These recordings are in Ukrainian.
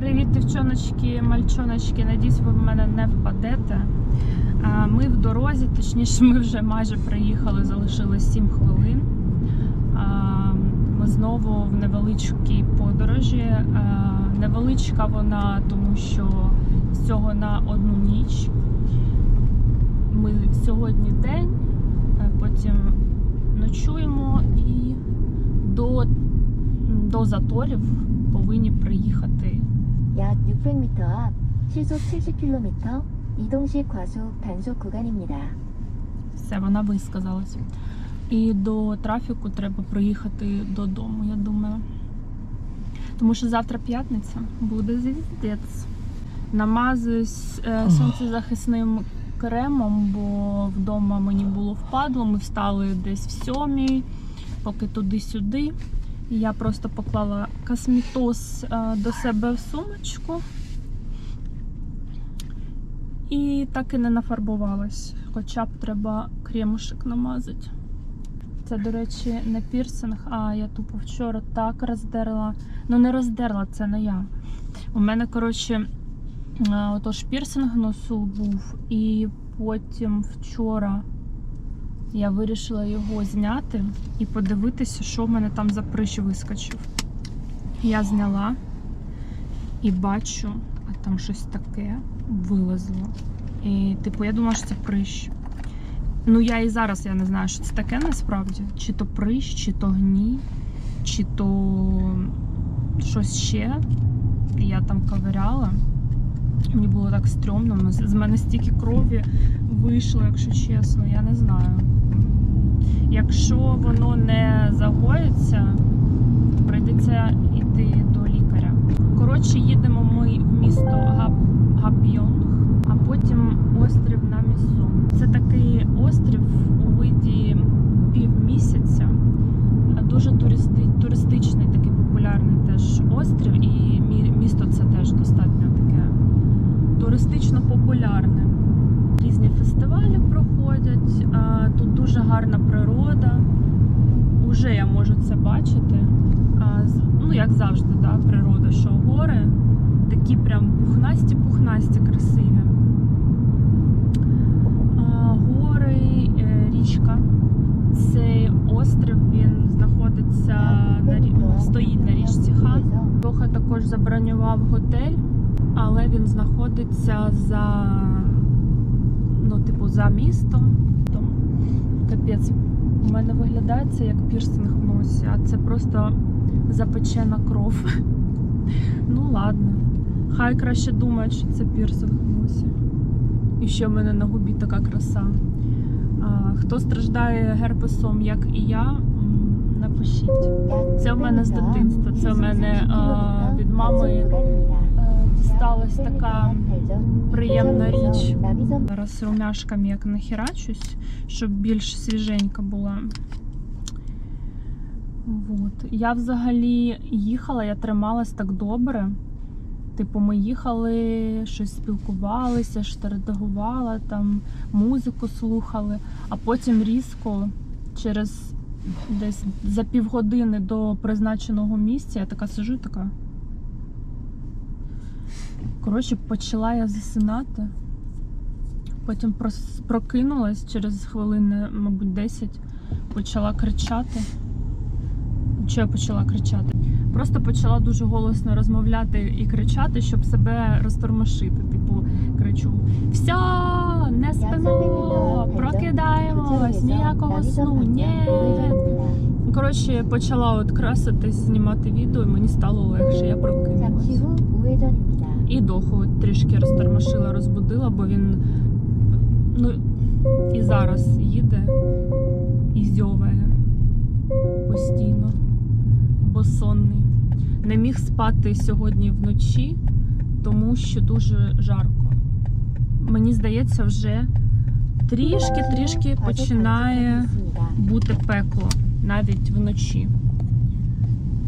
Привіт, дівчоночки, мальчоночки. Надіюсь, ви в мене не впадете. Ми в дорозі, точніше, ми вже майже приїхали, залишилось 7 хвилин. Ми знову в невеличкій подорожі. Невеличка вона, тому що всього на одну ніч. Ми сьогодні день, потім ночуємо і до, до заторів повинні приїхати 약 600m 앞 시속 70km 이동식 과속 단속 구간입니다. Все, вона висказалась. І до трафіку треба приїхати додому, я думаю. Тому що завтра п'ятниця буде звіздець. Намазуюсь е, сонцезахисним кремом, бо вдома мені було впадло. Ми встали десь в сьомій, поки туди-сюди. Я просто поклала косметоз е, до себе в сумочку. І так і не нафарбувалась. Хоча б треба кремушек намазати. Це, до речі, не пірсинг, а я тупо вчора так роздерла. Ну, не роздерла, це не я. У мене, коротше, е, отож пірсинг носу був, і потім вчора я вирішила його зняти і подивитися, що в мене там за прищ вискочив. Я зняла і бачу, а там щось таке вилазило. І, типу, я думала, що це прищ. Ну, я і зараз я не знаю, що це таке насправді. Чи то прищ, чи то гній, чи то щось ще. Я там ковиряла. Мені було так стрьомно. З мене стільки крові вийшло, якщо чесно, я не знаю. Якщо воно не загоїться, прийдеться йти до лікаря. Коротше, їдемо ми в місто Гап... Гапйонг, а потім острів на Місу. Це такий острів у виді півмісяця. Дуже туристи... туристичний, такий популярний теж острів, і мі- місто це теж достатньо таке туристично популярне. Різні фестивалі проходять. а, Тут дуже гарна природа. Уже я можу це бачити. А, з- Ну, як завжди, да, природа, що гори такі прям пухнасті-пухнасті, красиві. А, Гори, е, річка. Цей острів він знаходиться на рі- ну, стоїть на річці Хан. Трохи також забронював готель, але він знаходиться за ну, типу, за містом. Тому капець. У мене виглядає це як пірсинг в носі, а це просто запечена кров. Ну ладно. Хай краще думають, що це пірсинг в носі. І ще в мене на губі така краса. А, хто страждає герпесом, як і я, напишіть. Це в мене з дитинства. Це в мене а, від мами Дісталась така приємна річ. Зараз румяшками як нахерачусь, щоб більш свіженька була. Вот. Я взагалі їхала, я трималась так добре. Типу, ми їхали, щось спілкувалися, що там музику слухали, а потім різко, через десь за півгодини до призначеного місця, я така сижу, така. Коротше, почала я засинати. Потім прокинулась через хвилини, мабуть, 10, почала кричати. Що я почала кричати? Просто почала дуже голосно розмовляти і кричати, щоб себе розтормошити. Типу, кричу: Все, не спимо, прокидаємось, ніякого сну, ні. Коротше, я почала от краситись, знімати відео, і мені стало легше, я прокинулася. І доху трішки розтормошила, розбудила, бо він ну, і зараз їде і зьоває постійно, бо сонний. Не міг спати сьогодні вночі, тому що дуже жарко. Мені здається, вже трішки-трішки починає бути пекло навіть вночі.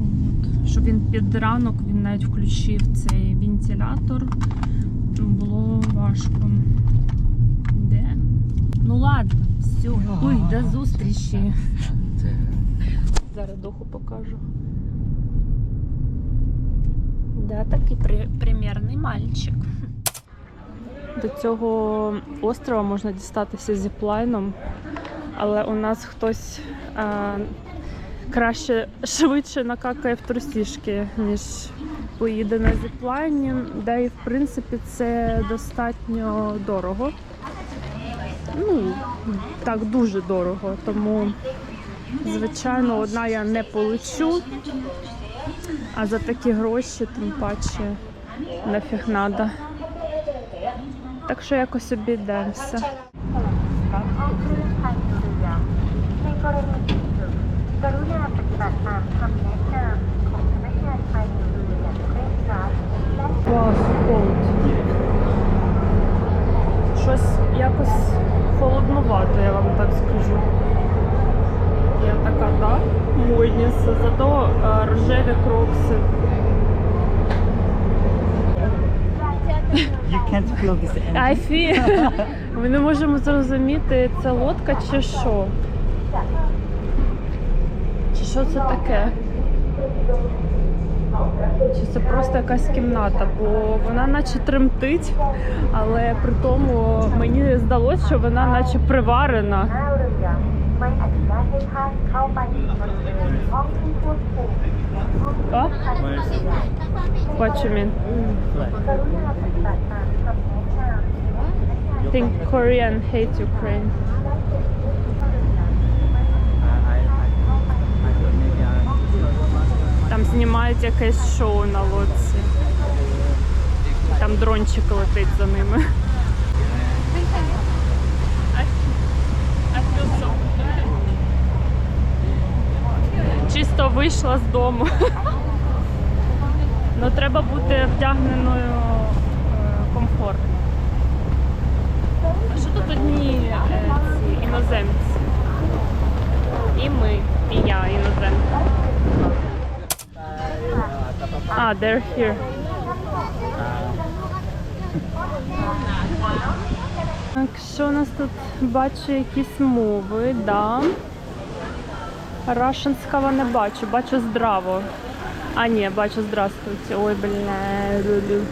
От. Що він під ранок він навіть включив цей вентилятор. Було важко. Де? Ну ладно, все. Ой, до зустрічі. Зараз доху покажу. Да, такий при, примірний мальчик. До цього острова можна дістатися зіплайном, але у нас хтось е, краще швидше накакає в трусішки, ніж поїде на зіплайні, де і в принципі це достатньо дорого. Ну, так дуже дорого, тому, звичайно, одна я не полечу, а за такі гроші, тим паче, нафіг надо. Так що якось обійдемося. กรณีฉุกเฉินกรุณาปฏิบัติตามคำแนะนำของพนักงานภายในเรืออย่างเคร่งครัดและ Клас, холод. Щось якось холоднувато, я вам так скажу. Я така, да, модніса, зато е, рожеві крокси. You can't feel this energy. I feel. Ми не можемо зрозуміти, це лодка чи що. що це таке? Чи це просто якась кімната, бо вона наче тремтить, але при тому мені здалося, що вона наче приварена. О? Think Korean hate Ukraine. Там знімають якесь шоу на лодці. Там дрончик летить за ними. Чисто вийшла з дому. Ну треба бути вдягненою е, комфортно. А що тут одні е, ці іноземці? І ми, і я іноземка. А, they're here. Так, що у нас тут бачу якісь мови, да. Рашинського не бачу, бачу здраво. А, ні, бачу здравствуйте. Ой, бля. люблю.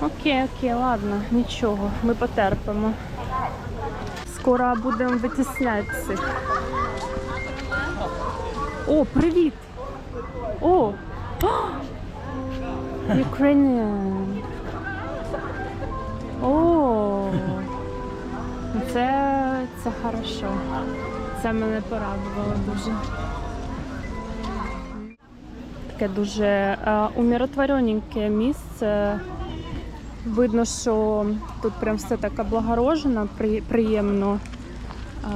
Окей, окей, ладно, нічого, ми потерпимо. Скоро будемо витісняти цих. О, привіт! О! Ukrainian. О! Це, це хорошо. Це мене порадувало дуже. Таке дуже е, умиротворененьке місце. Видно, що тут прям все так облагорожено, при, приємно. Е,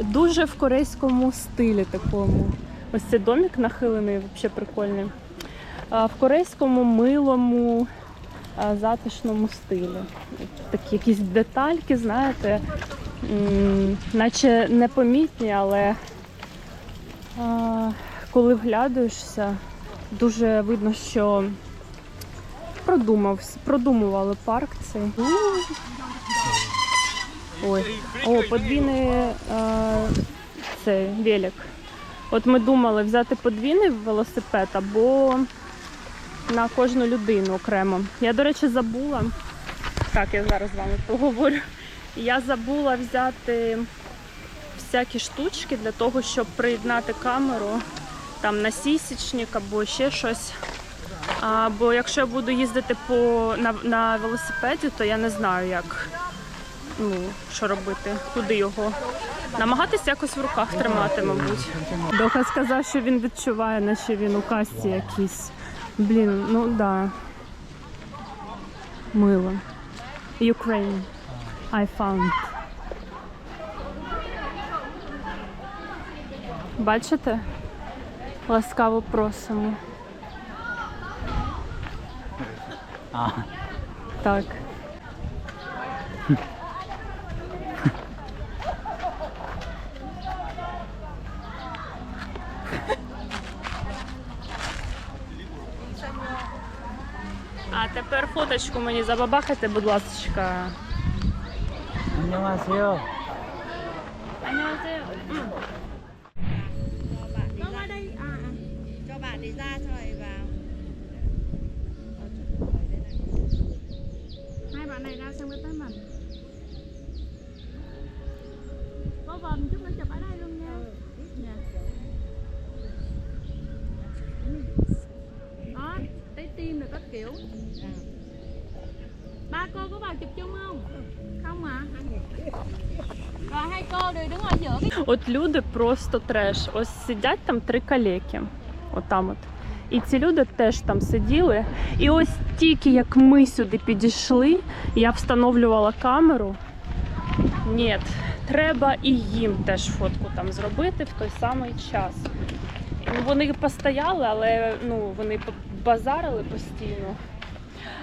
дуже в корейському стилі такому. Ось цей домик нахилений, взагалі прикольний. В корейському милому, затишному стилі. Такі якісь детальки, знаєте, наче непомітні, але коли вглядуєшся, дуже видно, що продумав, продумували парк цей. Ой, о, подвійний цей велик. От ми думали взяти подвійний велосипед або на кожну людину окремо. Я, до речі, забула. Так, я зараз з вами поговорю. Я забула взяти всякі штучки для того, щоб приєднати камеру там на сісічник або ще щось. А, бо якщо я буду їздити по, на, на велосипеді, то я не знаю, як ну, що робити, куди його. Намагатися якось в руках тримати, мабуть. Доха сказав, що він відчуває, наче він у касті якийсь. Блін, ну да. Мило. Ukraine. I found. Бачите? Ласкаво просимо. Ah, Так. А тепер фоточку мені забабахайте, будь ласка. 안녕하세요. 안녕하세요. Nó qua cho bạn ấy ra cho này vào. Hai bạn này ra sang bên tay mình. Có vần chứ. Kiểu ba cô có vào chụp chung không không à rồi hai cô đều đứng ở giữa От люди просто треш. Ось сидять там три калеки. Отам от. І ці люди теж там сиділи. І ось тільки як ми сюди підійшли, я встановлювала камеру. Ні, треба і їм теж фотку там зробити в той самий час. Вони постояли, але ну, вони базарили постійно.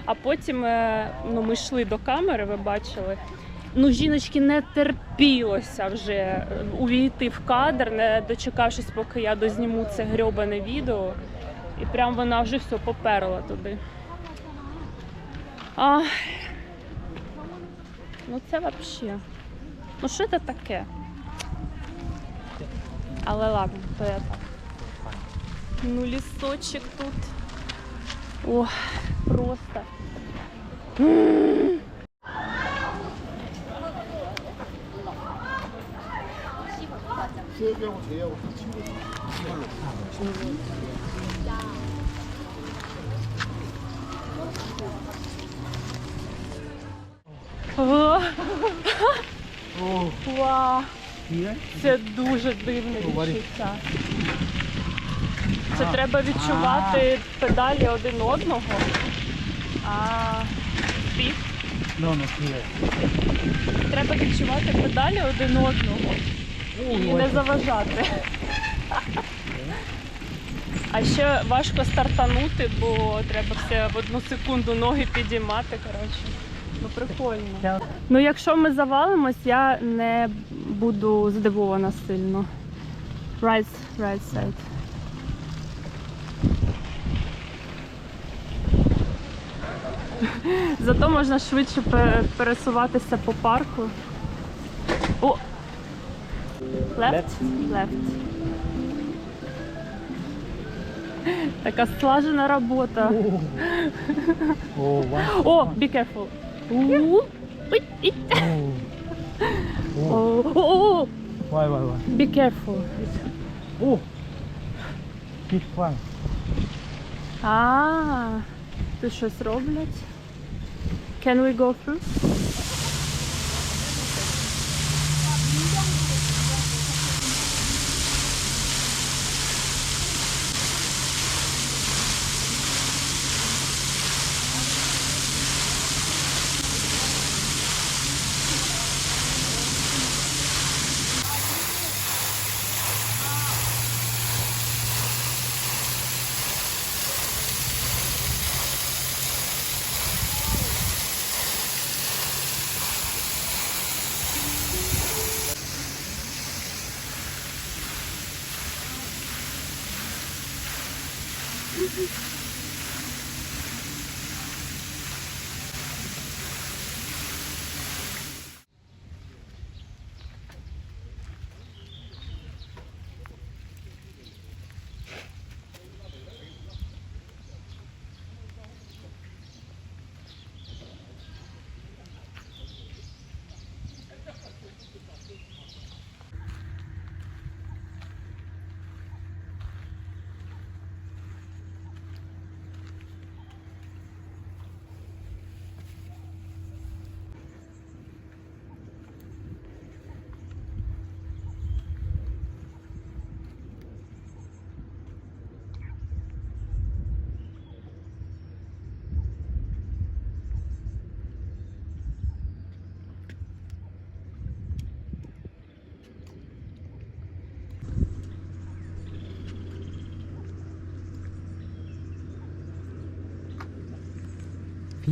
А потім е, ну, ми йшли до камери, ви бачили. Ну, жіночки не терпілося вже е, увійти в кадр, не дочекавшись, поки я дозніму це грьобане відео. І прям вона вже все поперла туди. А, ну це взагалі. Ну що це таке? Але ладно, то я так. Ну, лісочок тут. О, просто. М. О, О, Вау, це дуже дивне відчуття. Це треба відчувати педалі один одного. А here. треба відчувати педалі один одного і не заважати. А ще важко стартанути, бо треба все в одну секунду ноги підіймати. Коротше. Ну прикольно. Ну, якщо ми завалимось, я не буду здивована сильно. Right, right side. Зато можна швидше пересуватися по парку. О! Left? Left. Така слажена робота. О, be careful. У, ой, ій. О, О, о, о, why, why, why? be careful. О, big one. А, тут щось роблять. Can we go through?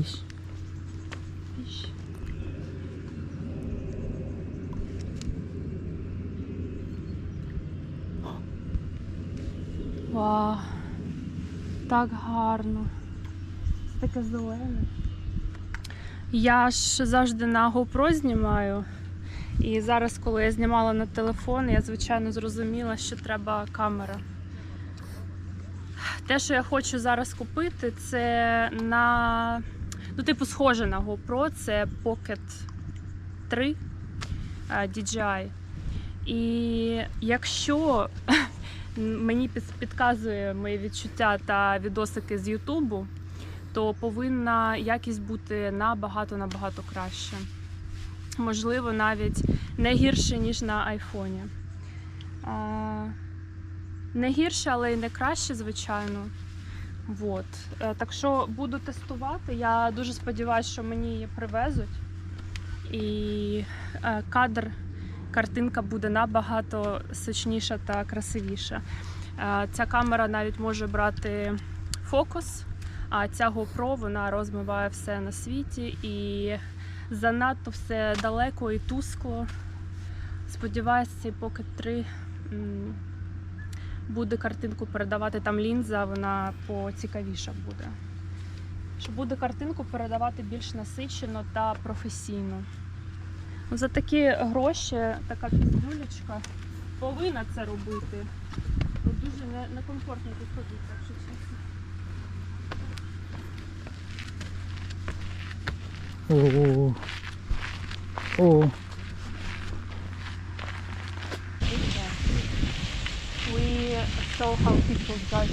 Fish. Fish. Вау, так гарно. Це таке зелене. Я ж завжди на GoPro знімаю. І зараз, коли я знімала на телефон, я звичайно зрозуміла, що треба камера. Те, що я хочу зараз купити, це на ну, типу, схоже на GoPro, це Pocket 3 е, DJI. І якщо мені підказує мої відчуття та відосики з Ютубу, то повинна якість бути набагато набагато краще. Можливо, навіть не гірше, ніж на айфоні. Не гірше, але й не краще, звичайно. Вот. Е, Так що буду тестувати. Я дуже сподіваюся, що мені її привезуть. І е, кадр, картинка буде набагато сочніша та красивіша. Е, Ця камера навіть може брати фокус, а ця GoPro вона розмиває все на світі і занадто все далеко і тускло. Сподіваюся, цей Pocket 3 м, буде картинку передавати там лінза, вона поцікавіша буде. Що буде картинку передавати більш насичено та професійно. За такі гроші така піздюлечка повинна це робити. Тут дуже некомфортно тут ходити, якщо чесно. О. We how people drive.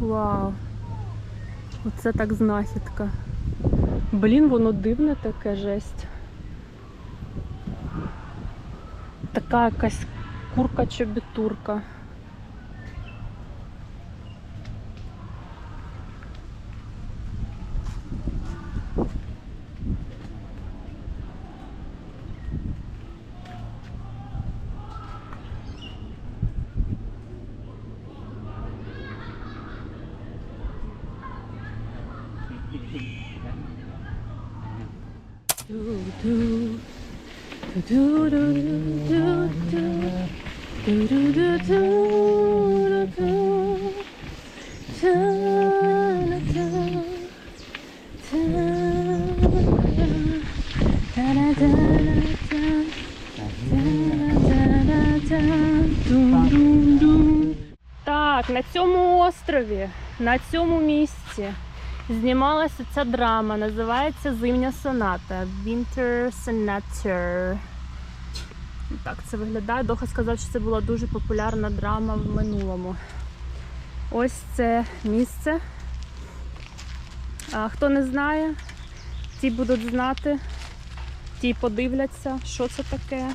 Вау. Оце так знахідка. Блін, воно дивне таке жесть. Така якась курка-чобітурка. Цьому на цьому місці знімалася ця драма. Називається Зимня соната. Winter Sonata. Так це виглядає. Доха сказав, що це була дуже популярна драма в минулому. Ось це місце. А, хто не знає, ті будуть знати, ті подивляться, що це таке,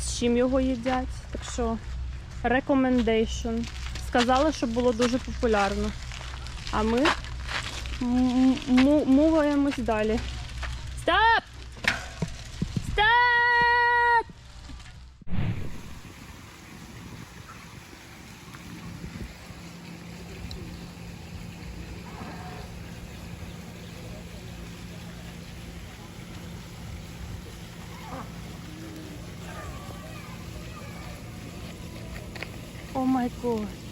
з чим його їдять. Так що recommendation. Сказали, що було дуже популярно. А ми муваємось далі. Стоп! Стоп! О май год.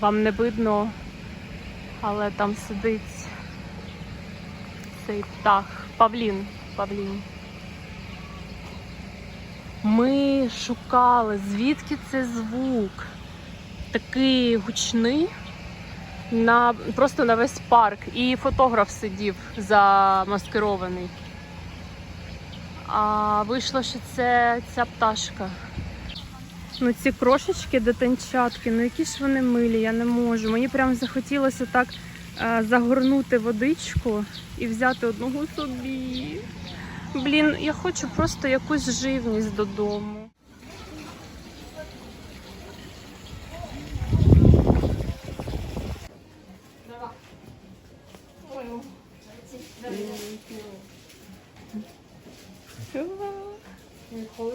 Вам не видно, але там сидить цей птах. Павлін. Павлін. Ми шукали, звідки це звук. Такий гучний. На, просто на весь парк. І фотограф сидів замаскирований. А вийшло, що це ця пташка. Ну ці крошечки дитинчатки, ну які ж вони милі, я не можу. Мені прям захотілося так е, загорнути водичку і взяти одного собі. Блін, я хочу просто якусь живність додому. Ой,